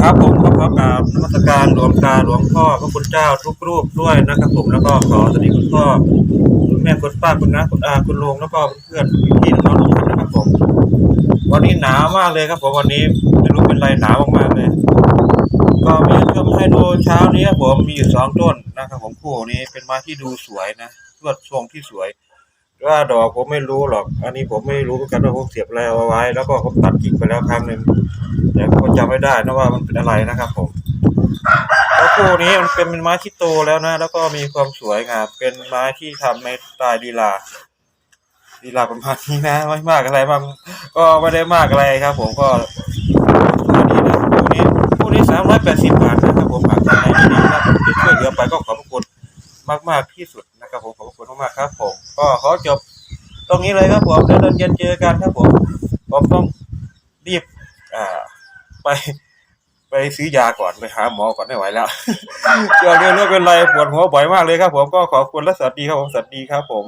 ครับผมก็ขอกราบนมัสการหลวงตาหลวงพ่อพระคุณเจ้าทุกรูปด้วยนะครับผมแล้วก็ขอสวัสดีคุณพ่อคุณแม่คุณป้าคุณน้าคุณอาคุณลุงแล้วก็เพื่อนๆพี่น้องทุกคนนะครับผมวันนี้หนาวมากเลยครับผมวันนี้ไม่รู้เป็นไรหนาวมากๆเลยก็มีชมให้ดูเช้านี้ผมมีอยู่สองต้นนะครับผมคู่นี้เป็นไม้ที่ดูสวยนะลวดทรงที่สวย ว่าดอกผมไม่รู้หรอก อันนี้ผมไม่รู้เหมือนกันว่าผมเสียบอะไรเอาไว้ แล้วก็ผมตัดกิ่งไปแล้วครั้งหนึ่งแต่ก็จำไม่ได้นะว่ามันเป็นอะไรนะครับผมแล้วคู่นี้มันเป็นไม้ที่โตแล้วนะ แล้วก็มีความสวยงามเป็นไม้ที่ทำในสไตล์ลีลาลีลาประมาณนี้นะไม่มากอะไรมากก็ไม่ได้มากอะไรครับ ผมก็สวยดีนะคู่นี้คู่นี้สามร้อยแปดสิบบาทนะครับผมหากท่านไหนไม่ดีนะผมจะช่วยเหลือไปก็ขอบพระคุณมาก ๆ ที่สุด ขอบคุณมากครับผมก็ขอจบตรงนี้เลยครับผมแล้วเดินเย็นเจอกันครับผมผมต้องรีบอ่าไปไปซื้อยาก่อนไปหาหมอก่อนไม่ไหวแล้วเดี๋ยวเรื่องเป็นไรปวดหัวบ่อยมากเลยครับผมก็ขอบคุณและสวัสดีครับผมสวัสดีครับผม